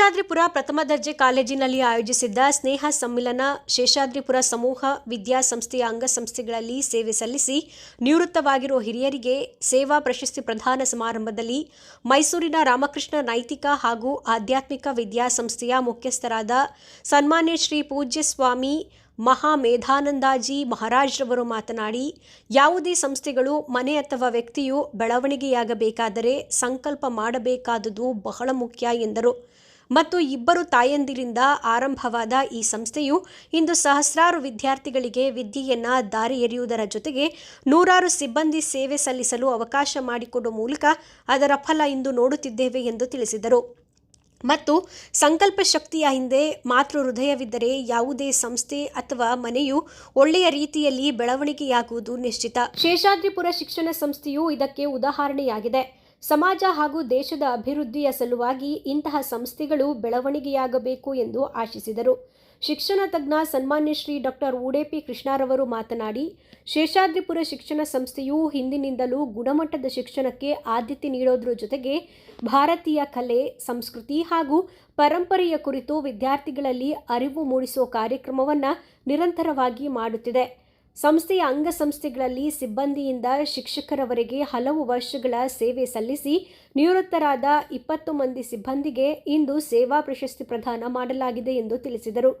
ಶೇಷಾದ್ರಿಪುರ ಪ್ರಥಮ ದರ್ಜೆ ಕಾಲೇಜಿನಲ್ಲಿ ಆಯೋಜಿಸಿದ್ದ ಸ್ನೇಹ ಸಮ್ಮಿಲನ ಶೇಷಾದ್ರಿಪುರ ಸಮೂಹ ವಿದ್ಯಾಸಂಸ್ಥೆಯ ಅಂಗಸಂಸ್ಥೆಗಳಲ್ಲಿ ಸೇವೆ ಸಲ್ಲಿಸಿ ನಿವೃತ್ತವಾಗಿರುವ ಹಿರಿಯರಿಗೆ ಸೇವಾ ಪ್ರಶಸ್ತಿ ಪ್ರದಾನ ಸಮಾರಂಭದಲ್ಲಿ ಮೈಸೂರಿನ ರಾಮಕೃಷ್ಣ ನೈತಿಕ ಹಾಗೂ ಆಧ್ಯಾತ್ಮಿಕ ವಿದ್ಯಾಸಂಸ್ಥೆಯ ಮುಖ್ಯಸ್ಥರಾದ ಸನ್ಮಾನ್ಯ ಶ್ರೀ ಪೂಜ್ಯ ಸ್ವಾಮಿ ಮಹಾಮೇಧಾನಂದಾಜಿ ಮಹಾರಾಜ್ರವರು ಮಾತನಾಡಿ, ಯಾವುದೇ ಸಂಸ್ಥೆಗಳು ಮನೆ ಅಥವಾ ವ್ಯಕ್ತಿಯು ಬೆಳವಣಿಗೆಯಾಗಬೇಕಾದರೆ ಸಂಕಲ್ಪ ಮಾಡಬೇಕಾದುದು ಬಹಳ ಮುಖ್ಯ ಎಂದರು. ಮತ್ತು ಇಬ್ಬರು ತಾಯಂದಿರಿಂದ ಆರಂಭವಾದ ಈ ಸಂಸ್ಥೆಯು ಇಂದು ಸಹಸ್ರಾರು ವಿದ್ಯಾರ್ಥಿಗಳಿಗೆ ವಿದ್ಯೆಯನ್ನ ದಾರಿ ಎರೆಯುವುದರ ಜೊತೆಗೆ ನೂರಾರು ಸಿಬ್ಬಂದಿ ಸೇವೆ ಸಲ್ಲಿಸಲು ಅವಕಾಶ ಮಾಡಿಕೊಡುವ ಮೂಲಕ ಅದರ ಫಲ ಇಂದು ನೋಡುತ್ತಿದ್ದೇವೆ ಎಂದು ತಿಳಿಸಿದರು. ಮತ್ತು ಸಂಕಲ್ಪ ಶಕ್ತಿಯ ಹಿಂದೆ ಮಾತೃ ಹೃದಯವಿದ್ದರೆ ಯಾವುದೇ ಸಂಸ್ಥೆ ಅಥವಾ ಮನೆಯು ಒಳ್ಳೆಯ ರೀತಿಯಲ್ಲಿ ಬೆಳವಣಿಗೆಯಾಗುವುದು ನಿಶ್ಚಿತ. ಶೇಷಾದ್ರಿಪುರ ಶಿಕ್ಷಣ ಸಂಸ್ಥೆಯು ಇದಕ್ಕೆ ಉದಾಹರಣೆಯಾಗಿದೆ. ಸಮಾಜ ಹಾಗೂ ದೇಶದ ಅಭಿವೃದ್ಧಿಯ ಸಲುವಾಗಿ ಇಂತಹ ಸಂಸ್ಥೆಗಳು ಬೆಳವಣಿಗೆಯಾಗಬೇಕು ಎಂದು ಆಶಿಸಿದರು. ಶಿಕ್ಷಣ ತಜ್ಞ ಸನ್ಮಾನ್ಯ ಶ್ರೀ ಡಾಕ್ಟರ್ ಉಡೇಪಿ ಕೃಷ್ಣಾರವರು ಮಾತನಾಡಿ, ಶೇಷಾದ್ರಿಪುರ ಶಿಕ್ಷಣ ಸಂಸ್ಥೆಯು ಹಿಂದಿನಿಂದಲೂ ಗುಣಮಟ್ಟದ ಶಿಕ್ಷಣಕ್ಕೆ ಆದ್ಯತೆ ನೀಡೋದ್ರ ಜೊತೆಗೆ ಭಾರತೀಯ ಕಲೆ, ಸಂಸ್ಕೃತಿ ಹಾಗೂ ಪರಂಪರೆಯ ಕುರಿತು ವಿದ್ಯಾರ್ಥಿಗಳಲ್ಲಿ ಅರಿವು ಮೂಡಿಸುವ ಕಾರ್ಯಕ್ರಮವನ್ನು ನಿರಂತರವಾಗಿ ಮಾಡುತ್ತಿದೆ. ಸಂಸ್ಥೆಯ ಅಂಗಸಂಸ್ಥೆಗಳಲ್ಲಿ ಸಿಬ್ಬಂದಿಯಿಂದ ಶಿಕ್ಷಕರವರೆಗೆ ಹಲವು ವರ್ಷಗಳ ಸೇವೆ ಸಲ್ಲಿಸಿ ನಿವೃತ್ತರಾದ ಇಪ್ಪತ್ತು ಮಂದಿ ಸಿಬ್ಬಂದಿಗೆ ಇಂದು ಸೇವಾ ಪ್ರಶಸ್ತಿ ಪ್ರದಾನ ಮಾಡಲಾಗಿದೆ ಎಂದು ತಿಳಿಸಿದರು.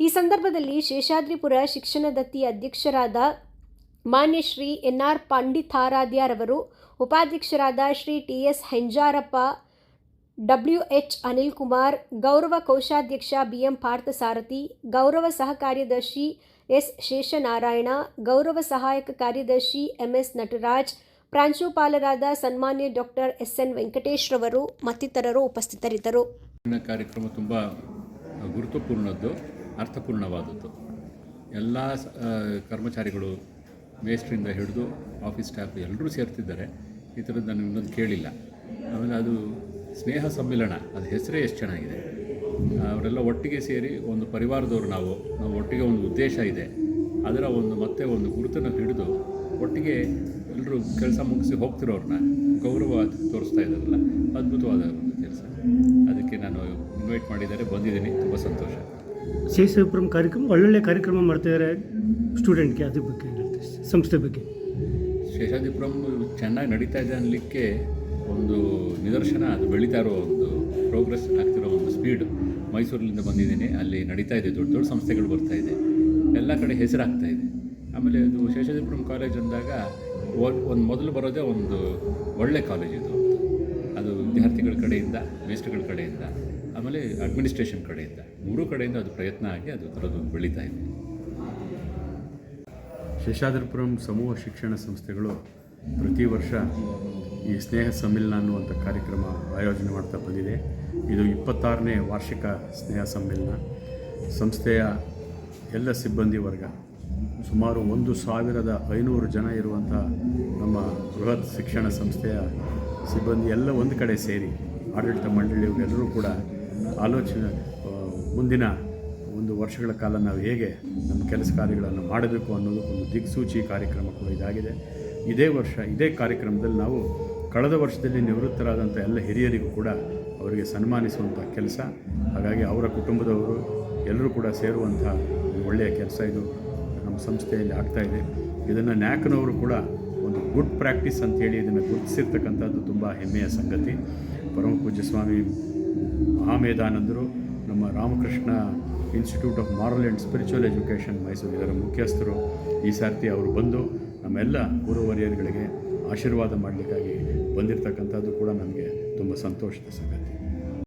ಈ ಸಂದರ್ಭದಲ್ಲಿ ಶೇಷಾದ್ರಿಪುರ ಶಿಕ್ಷಣ ದತ್ತಿ ಅಧ್ಯಕ್ಷರಾದ ಮಾನ್ಯ ಶ್ರೀ ಎನ್ ಆರ್ ಪಂಡಿತಾರಾಧ್ಯರವರು ಉಪಾಧ್ಯಕ್ಷರಾದ Shri T S Henjarappa W H Anil Kumar, ಗೌರವ ಕೋಶಾಧ್ಯಕ್ಷ ಬಿಎಂ ಪಾರ್ಥಸಾರಥಿ, ಗೌರವ ಸಹ ಕಾರ್ಯದರ್ಶಿ ಎಸ್ ಶೇಷನಾರಾಯಣ, ಗೌರವ ಸಹಾಯಕ ಕಾರ್ಯದರ್ಶಿ ಎಂಎಸ್ ನಟರಾಜ್, ಪ್ರಾಂಶುಪಾಲರಾದ ಸನ್ಮಾನ್ಯ ಡಾಕ್ಟರ್ ಎಸ್ ಎನ್ ವೆಂಕಟೇಶ್ ಮತ್ತಿತರರು ಉಪಸ್ಥಿತರಿದ್ದರು. ಕಾರ್ಯಕ್ರಮ ತುಂಬ ಗುರುತ್ವಪೂರ್ಣದ್ದು, ಅರ್ಥಪೂರ್ಣವಾದದ್ದು. ಎಲ್ಲ ಕರ್ಮಚಾರಿಗಳು ಮೇಸ್ಟ್ರಿಂದ ಹಿಡಿದು ಆಫೀಸ್ ಸ್ಟಾಫ್ ಎಲ್ಲರೂ ಸೇರ್ತಿದ್ದಾರೆ. ಈ ಥರದ್ದು ನಾನು ಇನ್ನೊಂದು ಕೇಳಿಲ್ಲ. ಆಮೇಲೆ ಅದು ಸ್ನೇಹ ಸಮ್ಮಿಲನ ಅದು ಹೆಸರೇ ಎಷ್ಟು ಚೆನ್ನಾಗಿದೆ. ಅವರೆಲ್ಲ ಒಟ್ಟಿಗೆ ಸೇರಿ ಒಂದು ಪರಿವಾರದವರು ನಾವು ನಾವು ಒಟ್ಟಿಗೆ ಒಂದು ಉದ್ದೇಶ ಇದೆ. ಅದರ ಒಂದು ಮತ್ತೆ ಒಂದು ಗುರುತನ್ನು ಹಿಡಿದು ಒಟ್ಟಿಗೆ ಎಲ್ಲರೂ ಕೆಲಸ ಮುಗಿಸಿ ಹೋಗ್ತಿರೋರನ್ನ ಗೌರವ ತೋರಿಸ್ತಾ ಇದ್ದಾರಲ್ಲ ಅದ್ಭುತವಾದ ಒಂದು ಕೆಲಸ. ಅದಕ್ಕೆ ನಾನು ಇನ್ವೈಟ್ ಮಾಡಿದ್ದಾರೆ ಬಂದಿದ್ದೀನಿ. ತುಂಬ ಸಂತೋಷ. ಶೇಷಪುರಂ ಕಾರ್ಯಕ್ರಮ ಒಳ್ಳೊಳ್ಳೆ ಕಾರ್ಯಕ್ರಮ ಮಾಡ್ತಿದ್ದಾರೆ ಸ್ಟೂಡೆಂಟ್ಗೆ ಅದ್ರ ಬಗ್ಗೆ? ಸಂಸ್ಥೆ ಬಗ್ಗೆ. ಶೇಷಾದಿಪುರಂ ಚೆನ್ನಾಗಿ ನಡೀತಾ ಇದೆ ಅನ್ನಲಿಕ್ಕೆ ಒಂದು ನಿದರ್ಶನ, ಅದು ಬೆಳೀತಾ ಇರೋ ಒಂದು ಪ್ರೋಗ್ರೆಸ್ ಆಗ್ತಿರೋ ಒಂದು ಸ್ಪೀಡ್ ಮೈಸೂರಿನಿಂದ ಬಂದಿದ್ದೀನಿ. ಅಲ್ಲಿ ನಡೀತಾ ಇದೆ, ದೊಡ್ಡ ದೊಡ್ಡ ಸಂಸ್ಥೆಗಳು ಬರ್ತಾ ಇದೆ. ಎಲ್ಲ ಕಡೆ ಹೆಸರಾಗ್ತಾ ಇದೆ. ಆಮೇಲೆ ಅದು ಶೇಷಾದ್ರಿಪುರಂ ಕಾಲೇಜ್ ಅಂದಾಗ ಒಂದು ಮೊದಲು ಬರೋದೇ ಒಂದು ಒಳ್ಳೆ ಕಾಲೇಜ್ ಇದು. ಅದು ವಿದ್ಯಾರ್ಥಿಗಳ ಕಡೆಯಿಂದ ಮೇಸ್ಟ್ಗಳ ಕಡೆಯಿಂದ, ಆಮೇಲೆ ಅಡ್ಮಿನಿಸ್ಟ್ರೇಷನ್ ಕಡೆಯಿಂದ. ಮೂರೂ ಕಡೆಯಿಂದ ಅದು ಪ್ರಯತ್ನ ಆಗಿ ಅದು ಥರದ್ದು ಬೆಳೀತಾ ಇದೆ. ಶೇಷಾದ್ರಿಪುರಂ ಸಮೂಹ ಶಿಕ್ಷಣ ಸಂಸ್ಥೆಗಳು ಪ್ರತಿ ವರ್ಷ ಈ ಸ್ನೇಹ ಸಮ್ಮಿಲನ ಅನ್ನುವಂಥ ಕಾರ್ಯಕ್ರಮ ಆಯೋಜನೆ ಮಾಡ್ತಾ ಬಂದಿದೆ. ಇದು ಇಪ್ಪತ್ತಾರನೇ ವಾರ್ಷಿಕ ಸ್ನೇಹ ಸಮ್ಮಿಲನ. ಸಂಸ್ಥೆಯ ಎಲ್ಲ ಸಿಬ್ಬಂದಿ ವರ್ಗ, ಸುಮಾರು ಒಂದು ಸಾವಿರದ ಐನೂರು ಜನ ಇರುವಂಥ ನಮ್ಮ ಬೃಹತ್ ಶಿಕ್ಷಣ ಸಂಸ್ಥೆಯ ಸಿಬ್ಬಂದಿ ಎಲ್ಲ ಒಂದು ಕಡೆ ಸೇರಿ, ಆಡಳಿತ ಮಂಡಳಿಯವರೆಲ್ಲರೂ ಕೂಡ ಆಲೋಚನೆ ಮುಂದಿನ ಒಂದು ವರ್ಷಗಳ ಕಾಲ ನಾವು ಹೇಗೆ ನಮ್ಮ ಕೆಲಸ ಕಾರ್ಯಗಳನ್ನು ಮಾಡಬೇಕು ಅನ್ನೋದು ಒಂದು ದಿಕ್ಸೂಚಿ ಕಾರ್ಯಕ್ರಮ ಕೂಡ ಇದಾಗಿದೆ. ಇದೇ ವರ್ಷ, ಇದೇ ಕಾರ್ಯಕ್ರಮದಲ್ಲಿ ನಾವು ಕಳೆದ ವರ್ಷದಲ್ಲಿ ನಿವೃತ್ತರಾದಂಥ ಎಲ್ಲ ಹಿರಿಯರಿಗೂ ಕೂಡ ಅವರಿಗೆ ಸನ್ಮಾನಿಸುವಂಥ ಕೆಲಸ. ಹಾಗಾಗಿ ಅವರ ಕುಟುಂಬದವರು ಎಲ್ಲರೂ ಕೂಡ ಸೇರುವಂಥ ಒಳ್ಳೆಯ ಕೆಲಸ ಇದು. ನಮ್ಮ ಸಂಸ್ಥೆಯಲ್ಲಿ ಆಗ್ತಾ ಇದೆ. ಇದನ್ನು ನ್ಯಾಕ್ನವರು ಕೂಡ ಒಂದು ಗುಡ್ ಪ್ರಾಕ್ಟೀಸ್ ಅಂತೇಳಿ ಇದನ್ನು ಗುರುತಿಸಿರ್ತಕ್ಕಂಥದ್ದು ತುಂಬ ಹೆಮ್ಮೆಯ ಸಂಗತಿ. ಪರಮ ಪೂಜ್ಯ ಸ್ವಾಮಿ ಮಹಾಮೇಧಾನಂದರು ನಮ್ಮ Ramakrishna institute of moral and spiritual education Mysuru, ಇದರ ಮುಖ್ಯಸ್ಥರು ಈ ಸಾರ್ತಿ ಅವರು ಬಂದು ನಮ್ಮೆಲ್ಲ ಗುರುವರಿಯರುಗಳಿಗೆ ಆಶೀರ್ವಾದ ಮಾಡಲಿಕ್ಕಾಗಿ ಬಂದಿರತಕ್ಕಂಥದ್ದು ಕೂಡ ನಮಗೆ ತುಂಬ ಸಂತೋಷದ ಸಂಗತಿ.